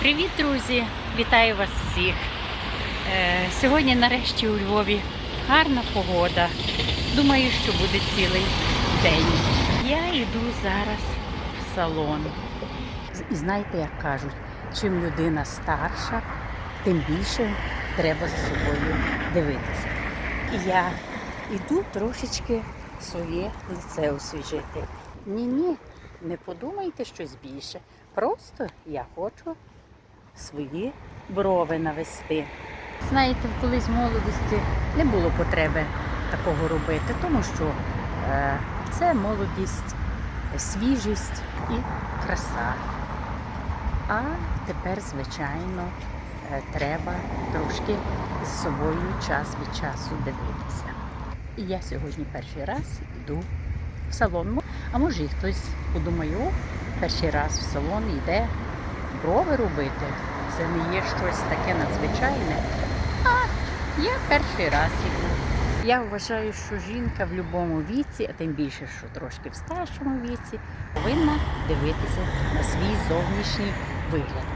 Привіт, друзі! Вітаю вас всіх! Е, Сьогодні нарешті у Львові гарна погода. Думаю, що буде цілий день. Я йду зараз в салон. І знаєте, як кажуть, чим людина старша, тим більше треба за собою дивитися. І я йду трошечки своє лице освіжити. Ні-ні, не подумайте щось більше. Просто я хочу свої брови навести. Знаєте, колись в молодості не було потреби такого робити, тому що е, це молодість, свіжість і краса. А тепер, звичайно, е, треба трошки з собою час від часу дивитися. І я сьогодні перший раз йду в салон. А може і хтось подумає, о, перший раз в салон йде брови робити. Це не є щось таке надзвичайне. А я перший раз іду. Я вважаю, що жінка в будь-якому віці, а тим більше, що трошки в старшому віці, повинна дивитися на свій зовнішній вигляд.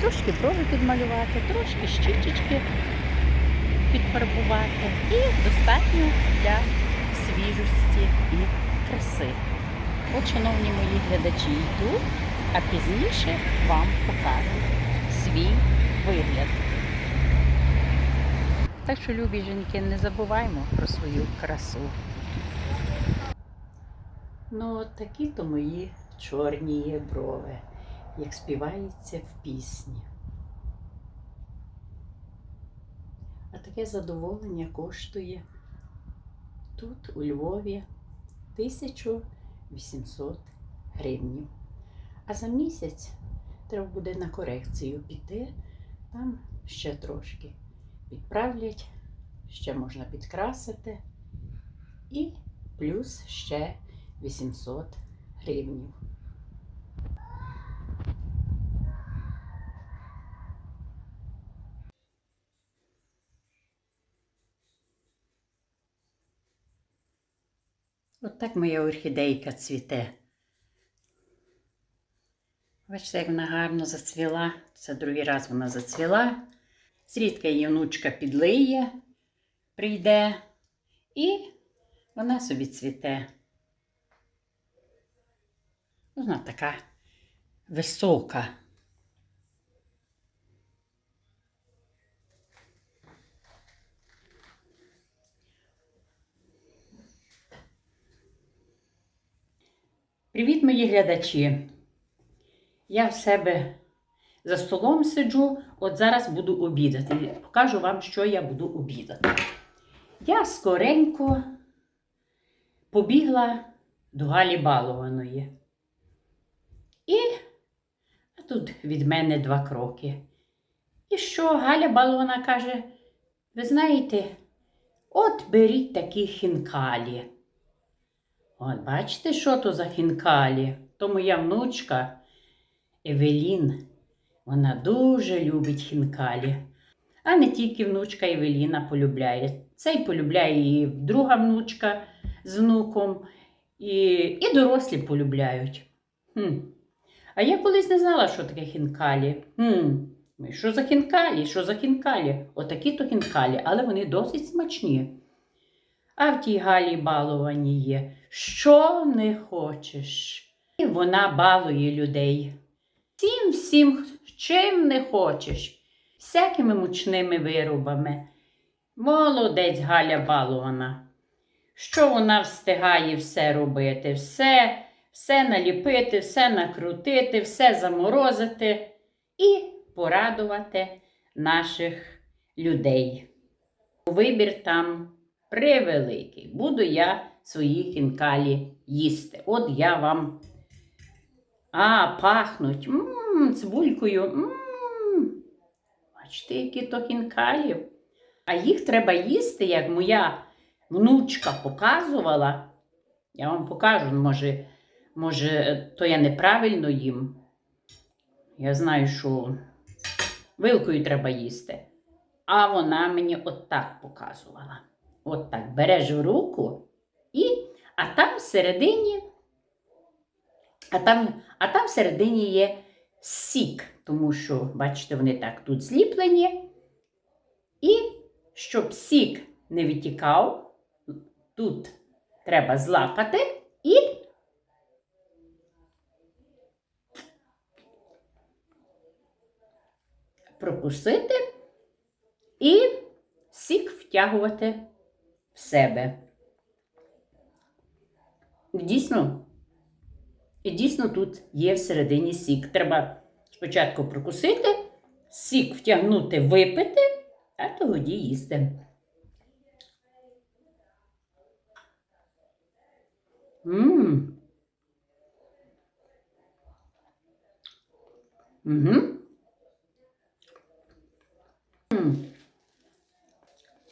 Трошки брови підмалювати, трошки щічечки підфарбувати. І достатньо для свіжості і краси. От, шановні мої глядачі, йду, а пізніше вам покажу свій вигляд. Так що, любі жінки, не забуваємо про свою красу. Ну, такі то мої чорні є брови, як співається в пісні. А таке задоволення коштує тут, у Львові, 1800 гривнів. А за місяць треба буде на корекцію піти, там ще трошки підправлять, ще можна підкрасити. І плюс ще 800 гривнів. От так моя орхідейка цвіте. Бачите, як вона гарно зацвіла. Це другий раз вона зацвіла. Зрідка її внучка підлиє, прийде, і вона собі цвіте. Вона така висока. Привіт, мої глядачі! Я в себе за столом сиджу, от зараз буду обідати. Покажу вам, що я буду обідати. Я скоренько побігла до Галі Балованої. І тут від мене два кроки. І що Галя Балована каже: ви знаєте, от беріть такі хінкалі. От бачите, що то за хінкалі? То моя внучка Евелін. Вона дуже любить хінкалі. А не тільки внучка Евеліна полюбляє. Це й полюбляє і друга внучка з внуком, і, і дорослі полюбляють. Хм. А я колись не знала, що таке хінкалі. Хм. Що за хінкалі? Що за хінкалі? Отакі то хінкалі, але вони досить смачні. А в тій Галі баловані є. Що не хочеш? І вона балує людей. Всім, всім, чим не хочеш, всякими мучними виробами. Молодець Галя балована. Що вона встигає все робити? Все, все наліпити, все накрутити, все заморозити і порадувати наших людей. Вибір там превеликий. Буду я свої хінкалі їсти. От я вам. А, пахнуть М-м, цибулькою. М-м. Бачите, які то хінкалі. А їх треба їсти, як моя внучка показувала. Я вам покажу, може, може, то я неправильно їм. Я знаю, що вилкою треба їсти. А вона мені отак показувала. От так береш в руку і, а там всередині, а там, а там всередині є сік, тому що, бачите, вони так тут зліплені. І щоб сік не витікав, тут треба злапати і прокусити і сік втягувати в себе. Дійсно, і дійсно тут є всередині сік. Треба спочатку прокусити, сік втягнути, випити, а тоді їсти. Мм. Угу.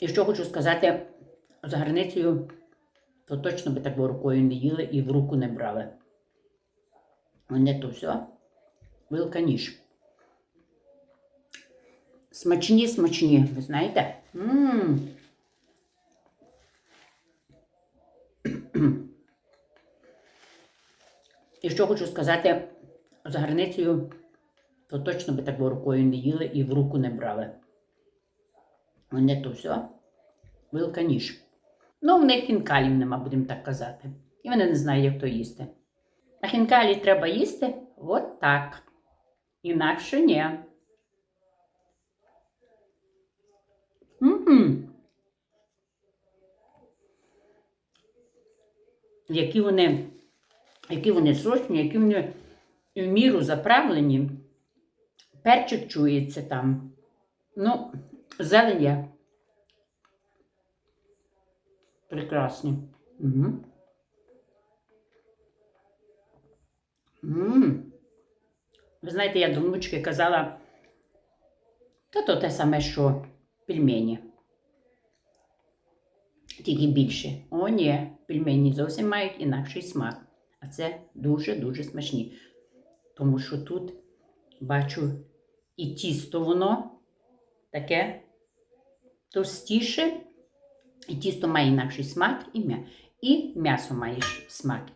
І що хочу сказати, за границею, то точно би так рукою не їли і в руку не брали. Вони то все. Вилка ніж. Смачні, смачні, ви знаєте? М. І що хочу сказати, за границею, то точно би так рукою не їли і в руку не брали. Вони то все. Вилка ніж. Ну, в них хінкалів нема, будемо так казати. І вони не знають, як то їсти. А хінкалі треба їсти от так. Інакше ні. Угу. Які вони, які вони сочні, які вони в міру заправлені. Перчик чується там. Ну, зелень є. Прекрасні. Угу. М. Ви знаєте, я до внучки казала, та то те саме, що пельмені. Тільки більше. О, ні, пельмені зовсім мають інакший смак. А це дуже-дуже смачні. Тому що тут бачу і тісто воно таке товстіше, і тісто має інакший смак, і м'ясо має смак.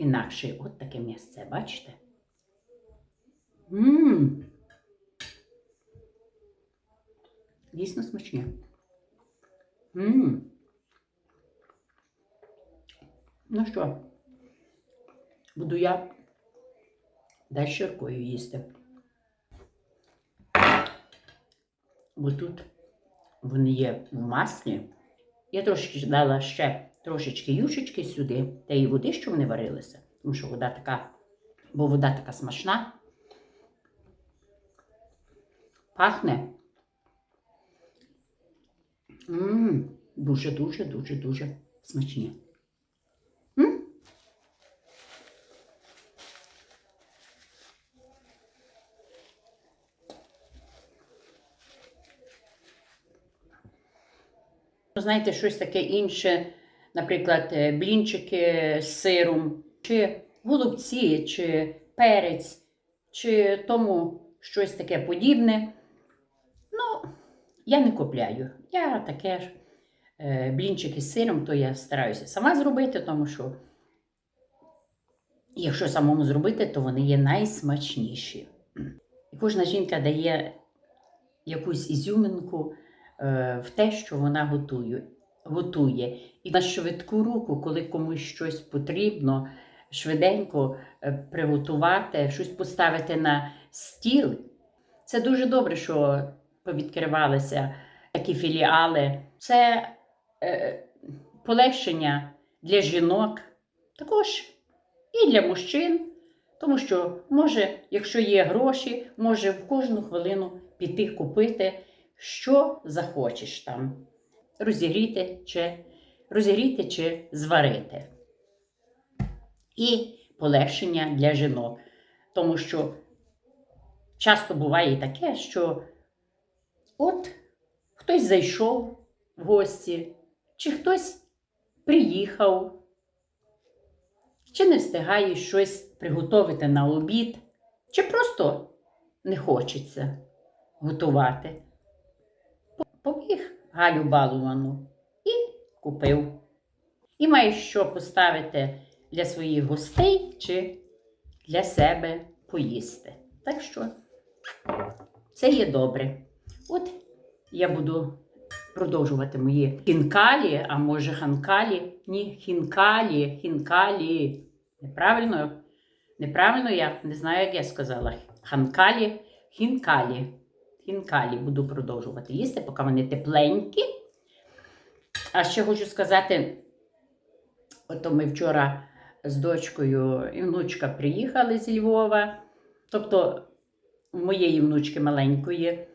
Інакший от таке м'ясце, бачите? Ммм. Дійсно смачне. Ммм. Ну що, буду я далі рукою їсти. Бо тут вони є в маслі. Я трошки дала ще трошечки юшечки сюди, та і води, що вони варилися, тому що вода така, бо вода така смачна. Пахне. Ммм, дуже-дуже, дуже, дуже смачні. Знаєте, щось таке інше, наприклад, е, блінчики з сиром, чи голубці, чи перець, чи тому щось таке подібне. Ну, я не купляю. Я таке ж е, блінчики з сиром, то я стараюся сама зробити, тому що якщо самому зробити, то вони є найсмачніші. І кожна жінка дає якусь ізюминку е, в те, що вона готує. Готує. І на швидку руку, коли комусь щось потрібно, швиденько е, приготувати, щось поставити на стіл. Це дуже добре, що повідкривалися такі філіали. Це е, полегшення для жінок, також і для мужчин. Тому що може, якщо є гроші, може в кожну хвилину піти купити, що захочеш там. Розігріти чи, розігріти чи зварити. І полегшення для жінок. Тому що часто буває таке, що от хтось зайшов в гості, чи хтось приїхав, чи не встигає щось приготувати на обід, чи просто не хочеться готувати. Побіг Галю балувану і купив. І має що поставити для своїх гостей чи для себе поїсти. Так що це є добре. От я буду продовжувати мої хінкалі, а може ханкалі. Ні, хінкалі, хінкалі. Неправильно? Неправильно я не знаю, як я сказала. Ханкалі, хінкалі. Хінкалі буду продовжувати їсти, поки вони тепленькі. А ще хочу сказати, ото ми вчора з дочкою і внучка приїхали з Львова. Тобто, у моєї внучки маленької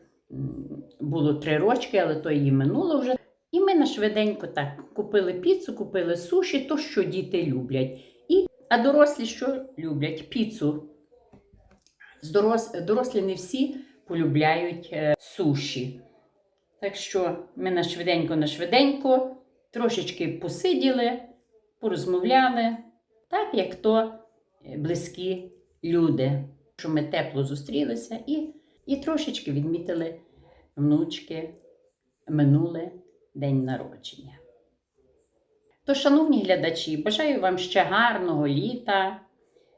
було три рочки, але то її минуло вже. І ми на швиденько так купили піцу, купили суші, то що діти люблять. І, а дорослі що люблять? Піцу. Дорос, дорослі не всі полюбляють е, суші. Так що ми на швиденько, на швиденько трошечки посиділи, порозмовляли, так як то е, близькі люди. Що ми тепло зустрілися і, і трошечки відмітили внучки минуле день народження. То, шановні глядачі, бажаю вам ще гарного літа,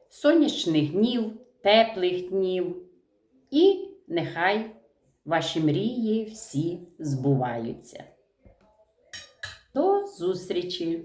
сонячних днів, теплих днів і нехай ваші мрії всі збуваються. До зустрічі!